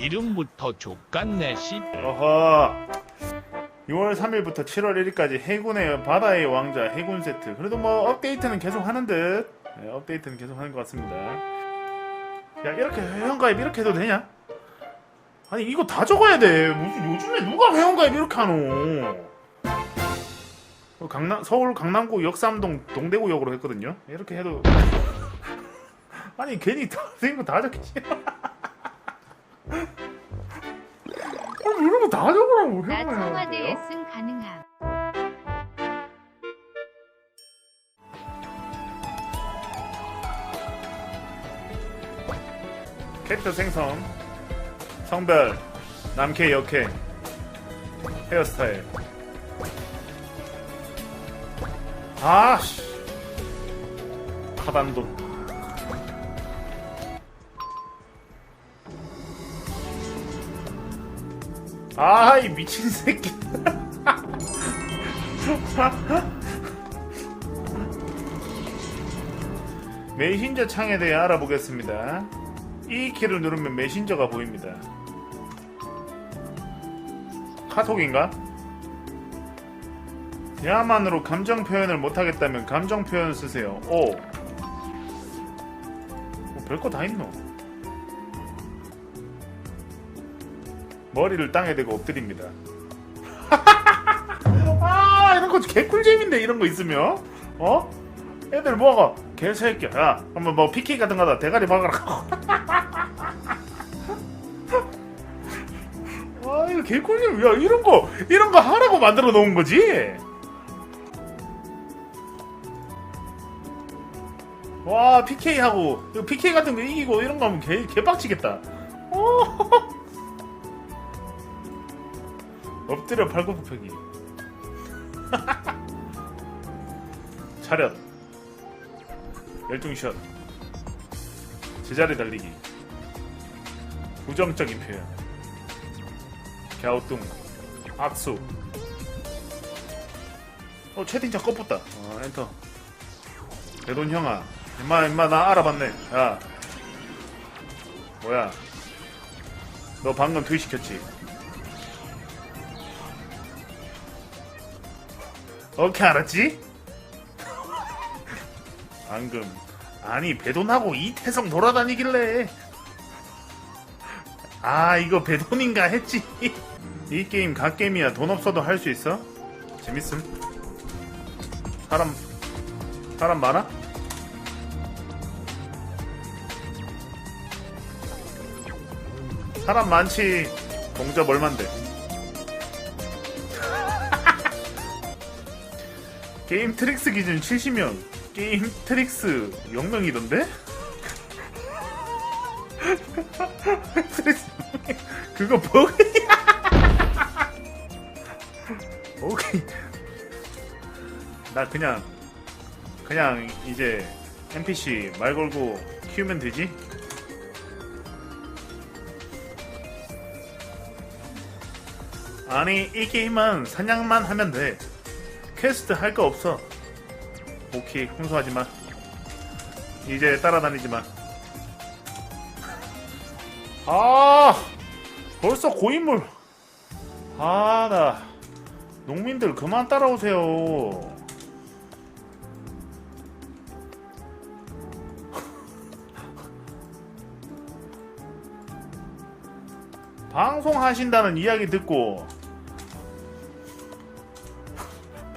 이름부터 족같네 씨. 어허. 6월 3일부터 7월 1일까지 해군의 바다의 왕자 해군 세트. 그래도 뭐 업데이트는 계속 하는 듯. 네, 업데이트는 계속 하는 것 같습니다. 야 이렇게 회원가입 이렇게 해도 되냐? 아니 이거 다 적어야 돼. 무슨 요즘에 누가 회원가입 이렇게 하노? 어, 강남, 서울 강남구 역삼동 동대구역으로 했거든요. 이렇게 해도 아니 괜히 다 이거 다 적히지. 아니 이런 거 다 적으라고 나 청와대에 승 가능함. 캐릭터 생성 성별 남캐 여캐 헤어스타일 아씨 하단도 아 이 미친 새끼 메신저 창에 대해 알아보겠습니다 이 키를 누르면 메신저가 보입니다. 카톡인가? 대화만으로 감정 표현을 못하겠다면 감정 표현 쓰세요. 오. 뭐 별거 다 있노. 머리를 땅에 대고 엎드립니다. 아 이런 거 개꿀잼인데 이런 거 있으면 어? 애들 뭐가 개새끼야 야 한번 뭐 PK 같은 거다 대가리 박아라 아 이거 개꿀잼 야 이런 거 이런 거 하라고 만들어 놓은 거지 와 PK 하고. PK 같은 거 이기고 이런 거 하면 개 개빡치겠다. 어. 엎드려 팔굽혀펴기. 차렷. 열중샷. 제자리 달리기. 부정적인 표현. 갸우뚱. 악수. 어 채팅창 껐었다. 어 엔터. 대돈 형아 임마 임마 나 알아봤네. 야. 뭐야. 너 방금 트윗 시켰지? 어떻게 알았지? 방금 아니 배돈하고 이태성 돌아다니길래. 아 이거 배돈인가 했지. 이 게임 갓게임이야. 돈 없어도 할 수 있어? 재밌음. 사람 사람 많아? 사람 많지. 동접 얼만데. 게임 트릭스 기준 70명. 게임 트릭스 0명이던데? 트릭스 그거 버그야? 오케이. 나 그냥 그냥 이제 NPC 말 걸고 키우면 되지? 아니 이 게임은 사냥만 하면 돼 퀘스트 할 거 없어 오케이 훈수하지 마 이제 따라다니지 마 아, 벌써 고인물. 아, 나 농민들 그만 따라오세요. 방송하신다는 이야기 듣고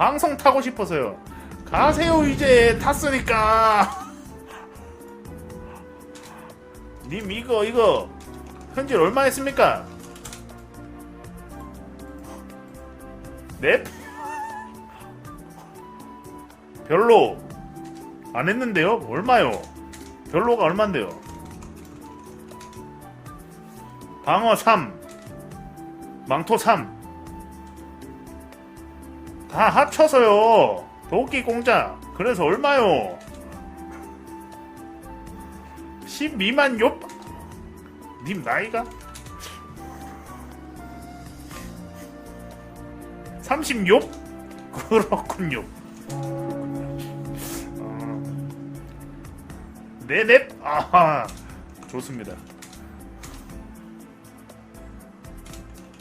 방송 타고 싶어서요. 가세요 이제 탔으니까. 님 이거 이거 현질 얼마 했습니까? 넵? 별로 안 했는데요? 얼마요? 별로가 얼만데요? 방어 3 망토 3 다 합쳐서요 도끼 공짜 그래서 얼마요? 10 미만 요님 나이가 36? 그렇군요. 네넵 아하 좋습니다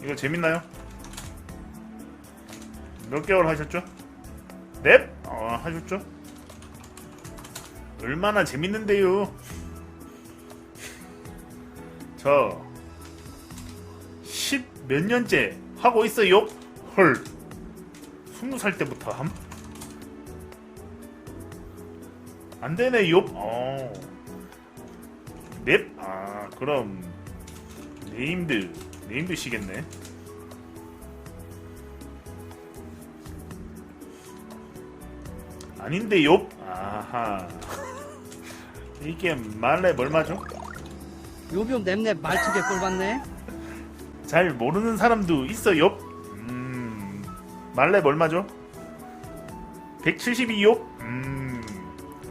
이거 재밌나요? 몇 개월 하셨죠? 넵? 아 하셨죠? 얼마나 재밌는데요 저 10 몇 년째 하고 있어요 헐 20살 때부터 함? 안 되네, 요. 어. 넵. 아, 그럼 네임드, 네임드 시겠네. 아닌데, 요. 아하. 이게 말레 뭘 맞죠? 요병 냄새 말투게 꼴받네. 잘 모르는 사람도 있어요. 음, 뭘 맞죠? 172요? 음,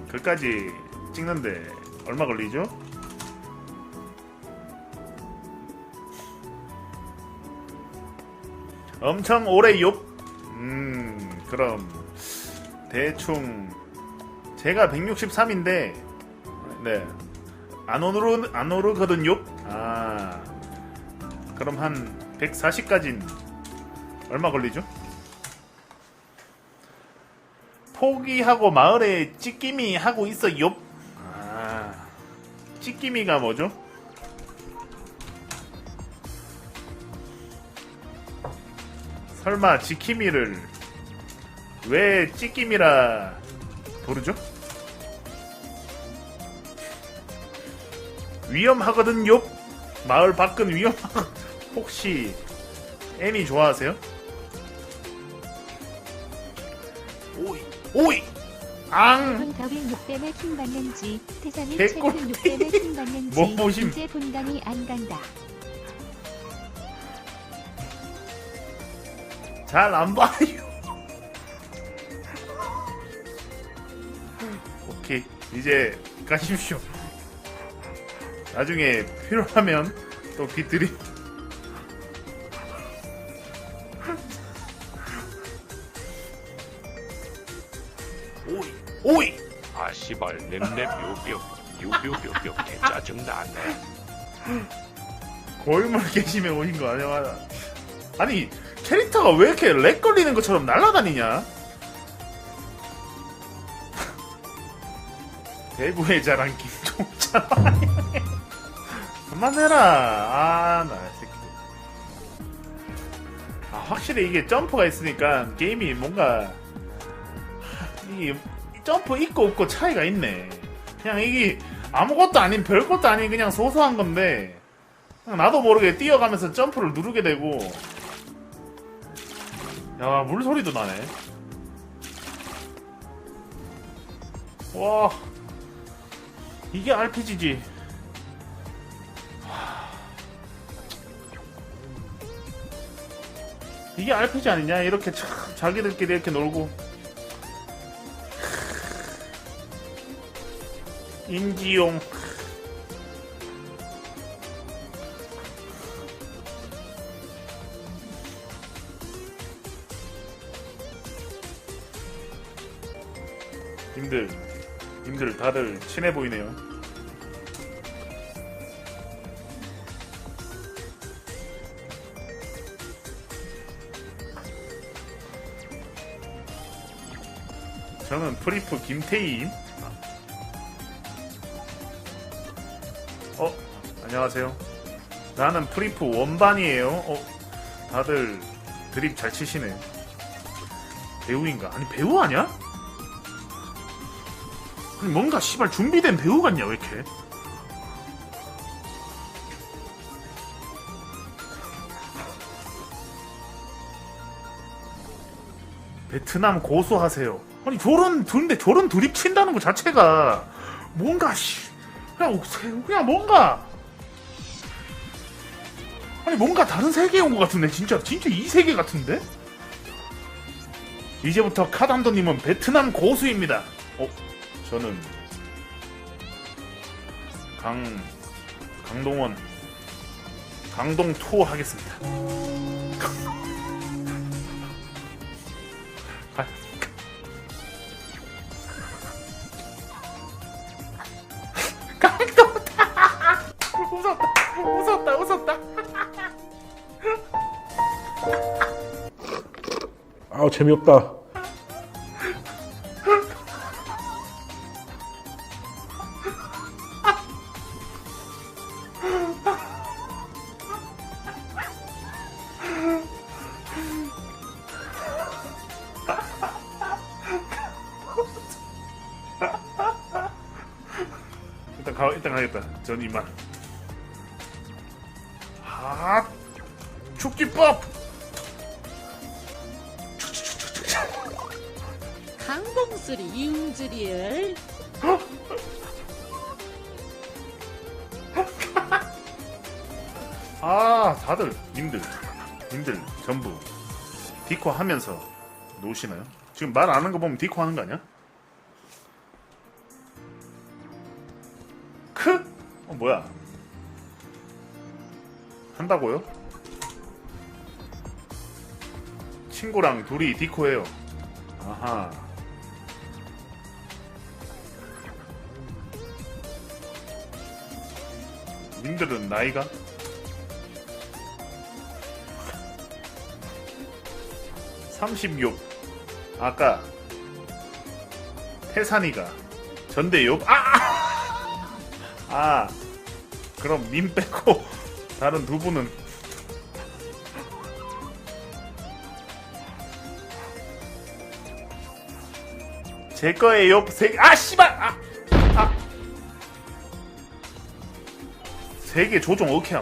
그까지 찍는데 얼마 걸리죠? 엄청 오래요? 음, 그럼 대충 제가 163인데 네. 안 오르 안 오르거든요. 아. 그럼 한 140까진 얼마 걸리죠? 포기하고 마을에 찌끼미 하고 있어요. 아, 찌끼미가 뭐죠? 설마 지키미를 왜 찌끼미라 부르죠? 위험하거든 요. 마을 밖은 위험. 혹시 애니 좋아하세요? 오이 오이 앙본 더위 6뱀에 킹받는지 태산이 개꿀. 채팅 6뱀에 킹받는지 못 보심. 이제 본당이 안 간다. 잘 안 봐요. 이 이제 가십시오. 나중에 필요하면 또 빚드리. 오이 오이 아 씨발 랩랩 요뼈 요뼈뼈뼈 개 짜증나네 고인물 계시면 오신 거 아니야? 아니 캐릭터가 왜 이렇게 렉 걸리는 것처럼 날아다니냐? 대구의 자랑 김종찬. 그만해라. 아나 새끼 아 확실히 이게 점프가 있으니까 게임이 뭔가 이게 점프 있고 없고 차이가 있네. 그냥 이게 아무것도 아닌 별것도 아닌 그냥 소소한 건데 그냥 나도 모르게 뛰어가면서 점프를 누르게 되고. 야 물소리도 나네. 와 이게 RPG지 이게 RPG 아니냐? 이렇게 참 자기들끼리 이렇게 놀고. 인지용 님들 다들 친해 보이네요. 저는 프리프 김태희임. 어, 안녕하세요. 나는 프리프 원반이에요. 어, 다들 드립 잘 치시네. 배우인가? 아니 배우 아니야? 아니 뭔가 씨발 준비된 배우 같냐 왜 이렇게? 베트남 고수하세요. 아니 저런 근데 저런 드립 친다는 것 자체가 뭔가 씨. 그냥 그냥 뭔가. 아니 뭔가 다른 세계에 온 것 같은데 진짜. 진짜 이 세계 같은데? 이제부터 카단도님은 베트남 고수입니다. 어 저는 강 강동원 강동 투어 하겠습니다. 아, 재미없다. 전 이만. 아 축지법. 강봉수리 이웅주리엘 아 다들 님들 님들 전부 디코 하면서 노시나요? 지금 말 안 하는 거 보면 디코 하는 거 아니야? 뭐야? 한다고요? 친구랑 둘이 디코해요. 아하. 님들은 나이가? 삼십육 아까 태산이가 전대육 아! 아 그럼 민 빼고 다른 두 분은 제 거예요 세아 씨발 아! 아! 세 개 조종 어케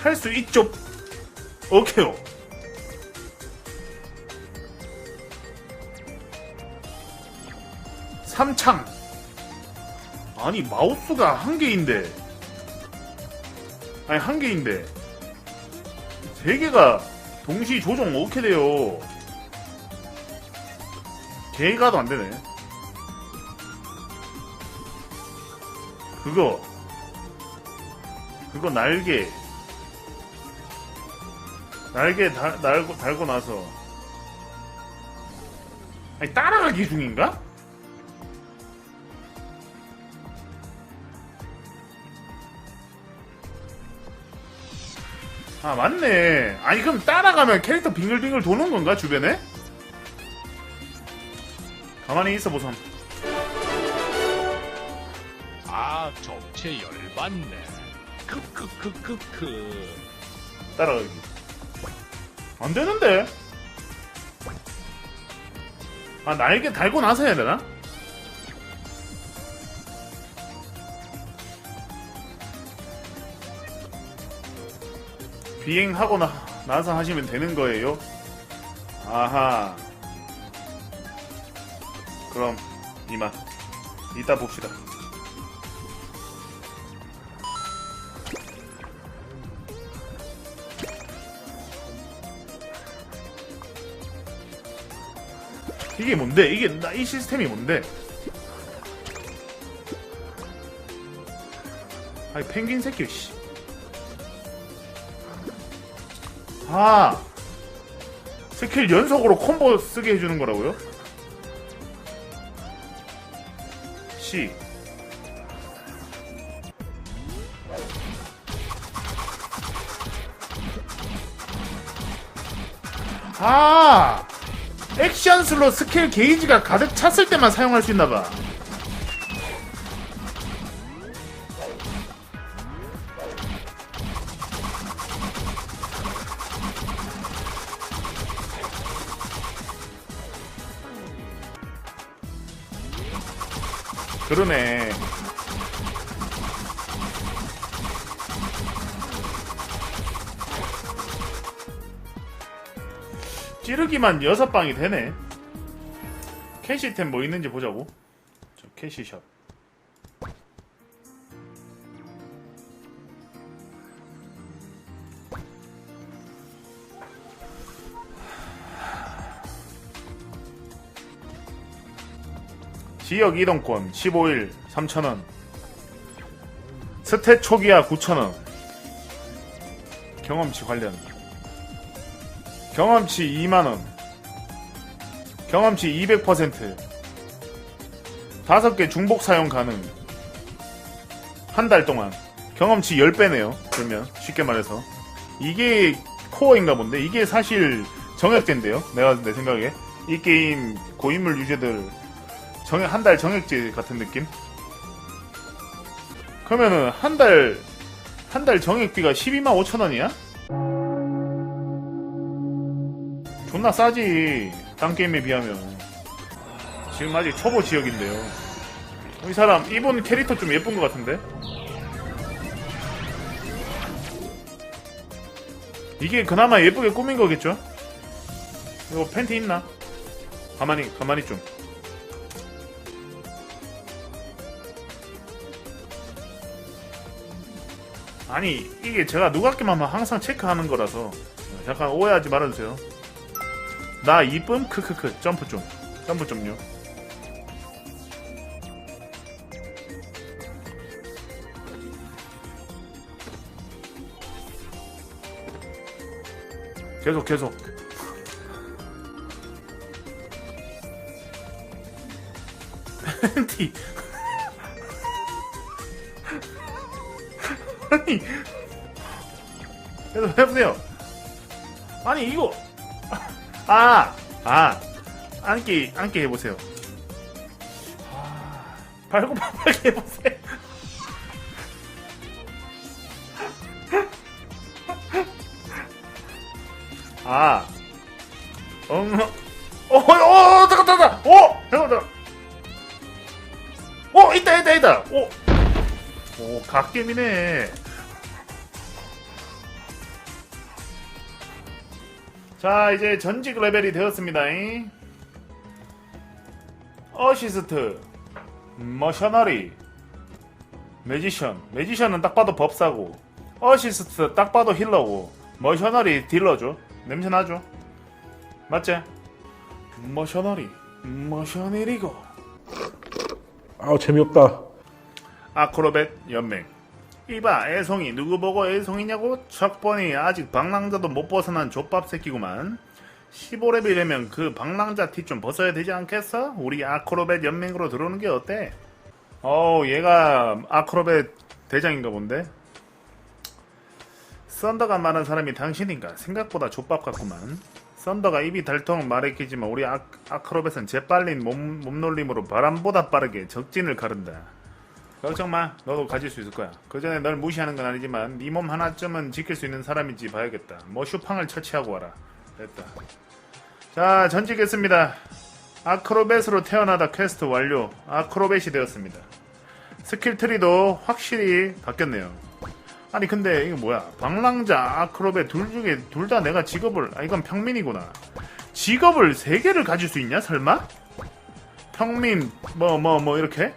함할수 있죠. 오케이요. 삼창. 아니 마우스가 한 개인데. 아니 한 개인데. 세 개가 동시 조정 어떻게 돼요? 개가도 안 되네. 그거. 그거 날개. 날개 달, 달고, 달고 나서 아니 따라가기 중인가? 아 맞네. 아니 그럼 따라가면 캐릭터 빙글빙글 도는 건가 주변에? 가만히 있어 보삼. 아 정체 열받네. 크크크크크. 따라가기. 안 되는데. 아 날개 달고 나서 해야 되나? 비행하고 나, 나서 하시면 되는 거예요? 아하 그럼 이만 이따 봅시다 이게 뭔데? 이게 나 이 시스템이 뭔데? 아니 펭귄 새끼 씨. 아 스킬 연속으로 콤보 쓰게 해주는 거라고요? C 아 액션 슬롯 스킬 게이지가 가득 찼을 때만 사용할 수 있나봐. 그러네. 찌르기만 여섯 방이 되네. 캐시템 뭐 있는지 보자고. 저 캐시샵. 지역 이동권 15일 3,000원. 스탯 초기화 9,000원. 경험치 관련. 경험치 2만원. 경험치 200%. 다섯 개 중복 사용 가능. 한 달 동안. 경험치 10배네요. 그러면 쉽게 말해서 이게 코어인가 본데 이게 사실 정액제인데요. 내가 내 생각에 이 게임 고인물 유저들 정액 한 달 정액제 같은 느낌? 그러면은 한 달 한 달 정액비가 12만 5천 원이야? 존나 싸지 딴 게임에 비하면 지금 아직 초보 지역인데요 이 사람 이분 캐릭터 좀 예쁜 것 같은데 이게 그나마 예쁘게 꾸민 거겠죠? 이거 팬티 있나? 가만히 가만히 좀 아니 이게 제가 누각기만 하면 항상 체크하는 거라서 잠깐 오해하지 말아주세요. 나 이쁨 크크크 점프 좀. 점프 좀요. 계속 계속. 팬티 아니 계속 해보세요 아니 이거 아, 아, 앉기, 앉기 해보세요. 아, 발굽하게 해보세요. 아, 엉, 어, 어, 어, 잠깐, 잠깐, 어, 잠깐, 잠깐. 어, 있다, 있다, 있다. 오, 오, 갓겜이네. 자 이제 전직 레벨이 되었습니다 잉. 어시스트 머셔너리 매지션 매지션은 딱 봐도 법사고 어시스트 딱 봐도 힐러고 머셔너리 딜러죠 냄새나죠 맞지? 머셔너리 머셔너리고 아우 재미없다. 아크로벳 연맹. 이봐 애송이 누구 보고 애송이냐고 척보니 아직 방랑자도 못 벗어난 족밥 새끼구만. 15레벨이면 그 방랑자 티 좀 벗어야 되지 않겠어? 우리 아크로벳 연맹으로 들어오는 게 어때? 어우 얘가 아크로벳 대장인가 본데? 썬더가 말한 사람이 당신인가? 생각보다 족밥 같구만. 썬더가 입이 닳도록 말했겠지만 우리 아, 아크로벳은 재빨린 몸, 몸놀림으로 바람보다 빠르게 적진을 가른다 걱정 마. 너도 가질 수 있을 거야. 그 전에 널 무시하는 건 아니지만 네 몸 하나쯤은 지킬 수 있는 사람인지 봐야겠다. 뭐 슈팡을 처치하고 와라. 됐다. 자, 전직했습니다. 아크로벳으로 태어나다 퀘스트 완료. 아크로벳이 되었습니다. 스킬 트리도 확실히 바뀌었네요. 아니 근데 이거 뭐야? 방랑자, 아크로벳 둘 중에 둘 다 내가 직업을 아 이건 평민이구나. 직업을 세 개를 가질 수 있냐? 설마? 평민 뭐 뭐 뭐 이렇게?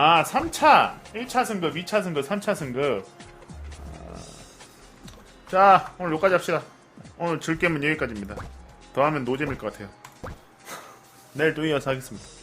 아, 3차. 1차 승급, 2차 승급, 3차 승급. 아, 자, 오늘 여기까지 합시다. 오늘 즐겜은 여기까지입니다. 더 하면 노잼일 것 같아요. 내일 또 이어서 하겠습니다.